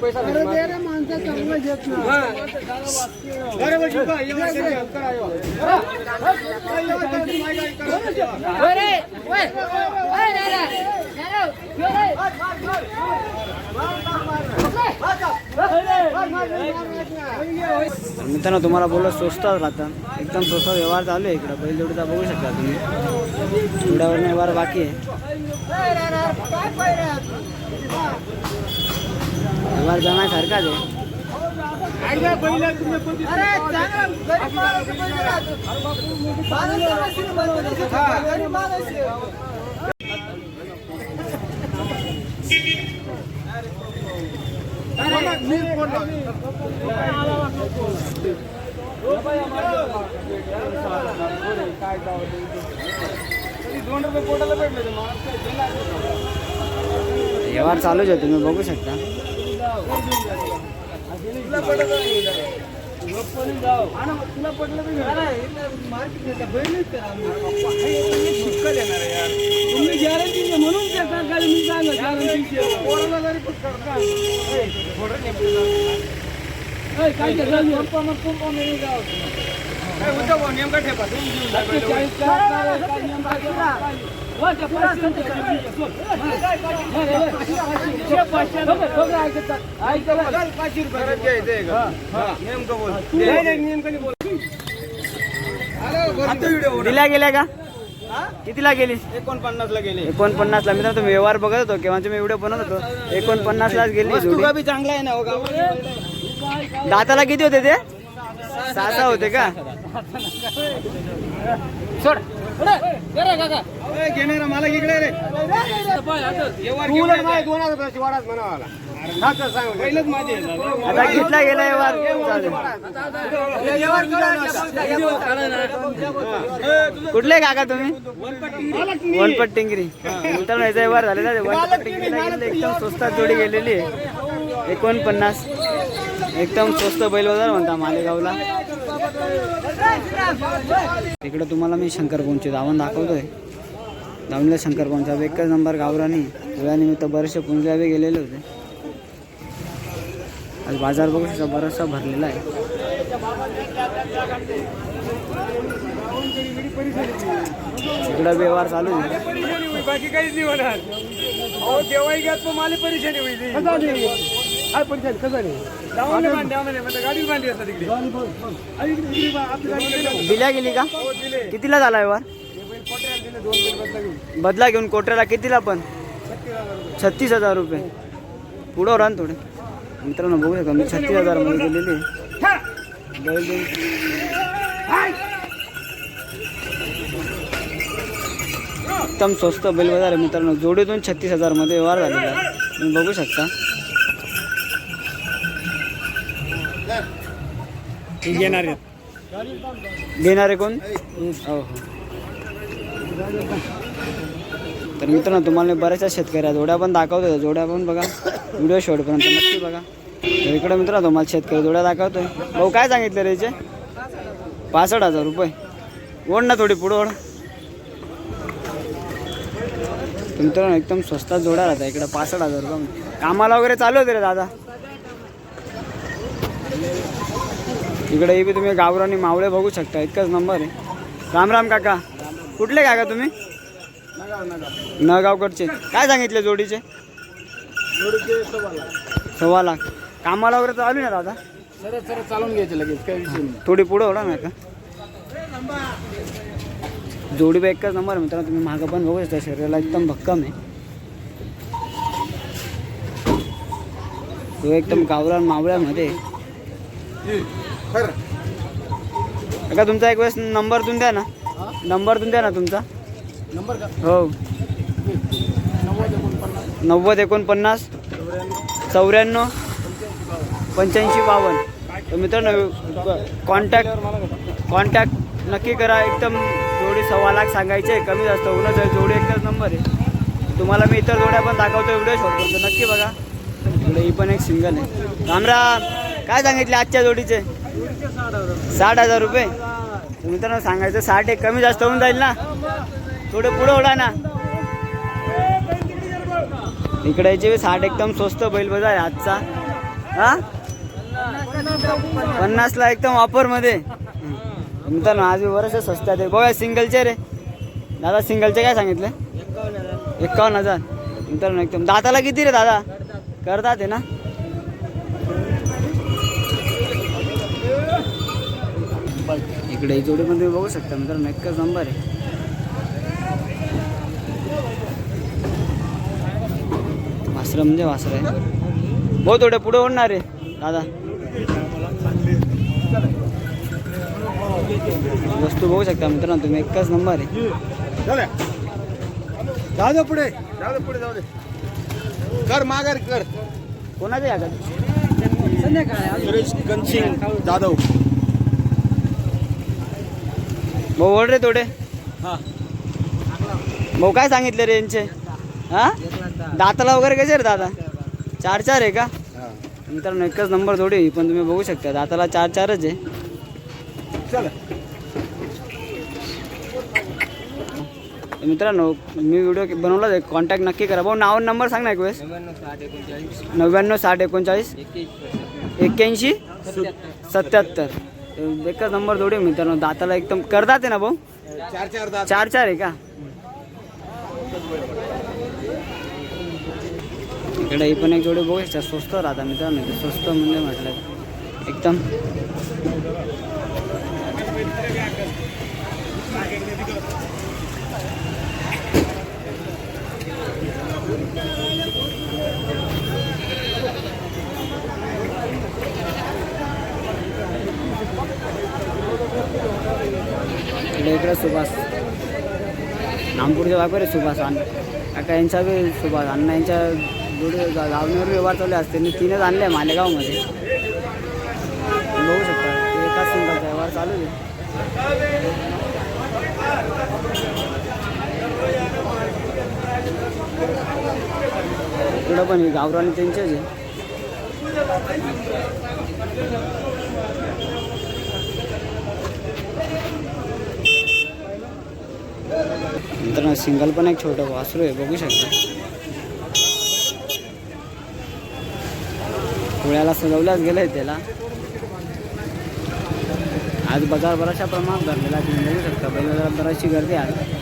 પૈસા मित्रांनो तुम्हाला बोललं स्वस्तात राहतं एकदम स्वस्त व्यवहार चालू आहे इकडं. बैलजोडीचा बघू शकता तुम्ही. थोड्यावर व्यवहार बाकी आहे. व्यवहार जाण्यासारखाच आहे. दोन रुपये पोटाला भेटले तर मग व्यवहार चालूच आहे तुम्ही बघू शकता. तुला पटलं शिक्कल येणार यार. तुम्ही गॅरंटी म्हणून त्या सरकारी मी सांगा गॅरंटी पोराला जरी पटकन का थोडं काय केलं पंपा मग पंपा मिळून जाऊ दिल्या गेल्या का? कितीला गेली एकोणपन्नासला गेले. एकोणपन्नासला. मित्रांनो तुम्ही व्यवहार बघत होतो केव्हा तुम्ही व्हिडिओ बनवत होतो गेली जोडी. का बी चांगला आहे ना हो का दाताला किती होते ते? सहा सहा होते का? ए, घेणारा मला इकडे रे. उलट दोन हजार रुपयाची वाढाच. आता घेतला गेला व्यवहार. कुठले काका तुम्ही? वनपट टिंगरी मित्रांनो याचा व्यवहार झालेला वनपट टिंगरीला एकदम स्वस्तात जोडी गेलेली आहे. एकोणपन्नास. एकदम स्वस्त बैल बाजार म्हणता मालेगावला. इकडं तुम्हाला मी शंकरपवनची धावण दाखवतोय. धावणीला शंकरपवनचा एकच नंबर गावरानी. निमित्त बरेचसे पुंजावे गेलेले होते. आज बाजार बघू शकता बराचसा भरलेला आहे. इकडं व्यवहार चालू आहे. बाकी काहीच नाही होणार. अहो जेव्हाही घ्या तो मला परेशानी होईल. कसं नाही आम्हाला म्हणजे गाडी असतात तिकडे आणि इकडे- इकडे बा- आपली गाडी हो. दिल्या गेली का? हो, दिले कितीला झाला व्यवहार? हे बैल दिले दोन बैल बदला घेऊन बदला घेऊन कोटऱ्याला कितीला पण? छत्तीस हजार रुपये. छत्तीस हजार रुपये पुढं राहा थोडे. मित्रांनो बघू शकता मी छत्तीस हजारमध्ये दिलेली आहे. बैल एकदम स्वस्त बैल बाजार आहे मित्रांनो. जोडीतून छत्तीस हजारमध्ये व्यवहार झालेला आहे. तुम्ही बघू शकता. घेणार आहेत. घेणारे कोण? हो हो. तर मित्रांनो तुम्हाला बऱ्याचशा शेतकऱ्या जोड्या पण दाखवतोय. जोड्या पण बघा. व्हिडिओ शेवटपर्यंत नक्की बघा. तर इकडे मित्रांनो तुम्हाला शेतकरी जोड्या दाखवतोय. भाऊ काय सांगितलं रे याचे? पासष्ट हजार रुपये. ओढ ना थोडी पुढं ओढ. मित्रांनो एकदम स्वस्तात जोड्या राहता इकडे पासष्ट हजार रुपये. कामाला वगैरे चालू होते रे दादा. इकडे हे बी तुम्ही गावरानी मावळे बघू शकता इतकाच नंबर आहे. राम राम काका. कुठले काका तुम्ही? नगावकडचे काय सांगितले जोडीचे? सव्वा लाख. कामाला वगैरे चालू ना दादा? सरळ सरळ चालून घ्यायचे लगेच काही विषय नाही थोडी पुढं होणार ना का जोडी बा एकच नंबर मित्रांनो तुम्ही मागं पण बघू शकता शरीराला एकदम भक्कम आहे. तो एकदम गावरान मावळ्यामध्ये आहे. काका तुमचा एक वेळेस नंबर देऊन द्या ना. नंबर देऊन द्या ना तुमचा. नंबर का? हो. नव्वद एकोणपन्नास चौऱ्याण्णव पंच्याऐंशी बावन्न. तर मित्रांनो कॉन्टॅक्ट कॉन्टॅक्ट नक्की करा. एकदम जोडी सव्वा लाख सांगायचे कमी जास्त होऊनच आहे जोडी एकच नंबर आहे. तुम्हाला मी इतर जोड्या पण दाखवतो व्हिडिओ शॉट करतो नक्की बघा. ही पण एक सिंगल आहे. रामराम काय सांगितले आजच्या जोडीचे? साठ हजार रुपये? तर मित्रांनो सांगायचं साठ एक कमी जास्त होऊन जाईल ना? थोडं पुढं ओढा ना. इकडे याचे साठ एकदम स्वस्त बैल बाजार आहे आजचा. हा? पन्नासला एकदम ऑफरमध्ये हम्म. मित्रांनो आज बरेचसे स्वस्त आहे बघा सिंगलचे रे. दादा सिंगलचे काय सांगितलं? एकावन्न हजार. मित्रांनो एकदम. दाताला किती रे दादा? करतात आहे ना? इकडे ही जोडी पण तुम्ही बघू शकता मित्रांनो एकच नंबर आहे. वासरं म्हणजे वासरं आहे. बहुत थोडे पुढे ओढणार आहे दादा. वस्तू बघू शकता मित्रांनो तुम्ही एकच नंबर आहे. जाऊ दे पुढे. जाऊ दे पुढे जाऊ दे. कर माघार कर. कोणाचे आहे सुरेश गणसिंग जाधव. भाऊ ओढ रे थोडे. हा. भाऊ काय सांगितले रे यांचे? हा? दाताला वगैरे कसे रे दादा? चार चार आहे का? मित्रांनो एकच नंबर थोडी पण तुम्ही बघू शकता दाताला चार चारच आहे. चला. तर मित्रांनो मी व्हिडिओ बनवलाच आहे कॉन्टॅक्ट नक्की करा. भाऊ नाव नंबर सांग ना एक वेळेस. नव्याण्णव साठ एकोणचाळीस. एक्क्याऐंशी. सत्याहत्तर. तर एकच नंबर जोडी आहे मित्रांनो. दाताला एकदम करतात आहे ना भाऊ? चार चार दात. चार चार आहे का? इकडे ही पण एक जोडी बघू स्वस्त राहता मित्रांनो. स्वस्त म्हणजे म्हटलं. एकदम इकडे इकडे सुभाष. नामपूरचे व्यापारी सुभाष अण्णा काका यांचा बी सुभाष अण्णा यांच्या जोडी गावणीवर व्यवहार चालले असते. मी तीनच आणले मालेगावमध्ये. बघू शकता ते एकाच सिंगलचा व्यवहार चालू आहे. इकडं पण हे गावरान त्यांचेच आहे. नंतर सिंगल पण एक छोटं वासरू आहे बघू शकता. पुण्याला सजवल्याच आहे त्याला. आज बाजार बऱ्याचशा प्रमाणात भरलेला तुम्ही बघू शकता. बैल बराचशी गर्दी आहे.